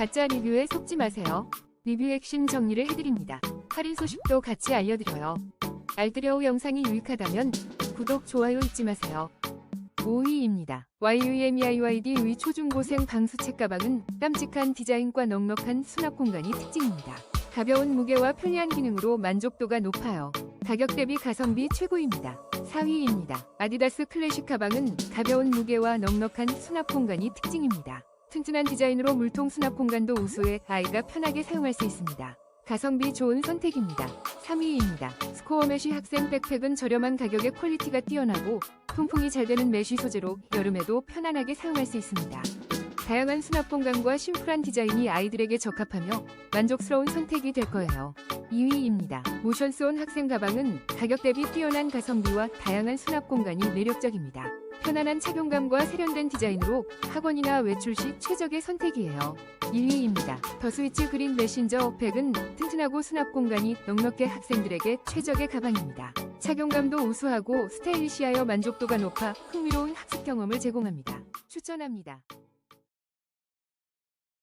가짜 리뷰에 속지 마세요. 리뷰 핵심 정리를 해드립니다. 할인 소식도 같이 알려드려요. 알뜰여우 영상이 유익하다면 구독, 좋아요 잊지 마세요. 5위입니다. YUMEIYD 의 초중고생 방수책 가방은 깜찍한 디자인과 넉넉한 수납 공간이 특징입니다. 가벼운 무게와 편리한 기능으로 만족도가 높아요. 가격 대비 가성비 최고입니다. 4위입니다. 아디다스 클래식 가방은 가벼운 무게와 넉넉한 수납 공간이 특징입니다. 튼튼한 디자인으로 물통 수납 공간도 우수해 아이가 편하게 사용할 수 있습니다. 가성비 좋은 선택입니다. 3위입니다. 스코어 메쉬 학생 백팩은 저렴한 가격에 퀄리티가 뛰어나고 통풍이 잘 되는 메쉬 소재로 여름에도 편안하게 사용할 수 있습니다. 다양한 수납 공간과 심플한 디자인이 아이들에게 적합하며 만족스러운 선택이 될 거예요. 2위입니다. 모션스온 학생 가방은 가격 대비 뛰어난 가성비와 다양한 수납 공간이 매력적입니다. 편안한 착용감과 세련된 디자인으로 학원이나 외출 시 최적의 선택이에요. 1위입니다. 더 스위치 그린 메신저 팩은 튼튼하고 수납 공간이 넉넉해 학생들에게 최적의 가방입니다. 착용감도 우수하고 스타일리시하여 만족도가 높아 흥미로운 학습 경험을 제공합니다. 추천합니다.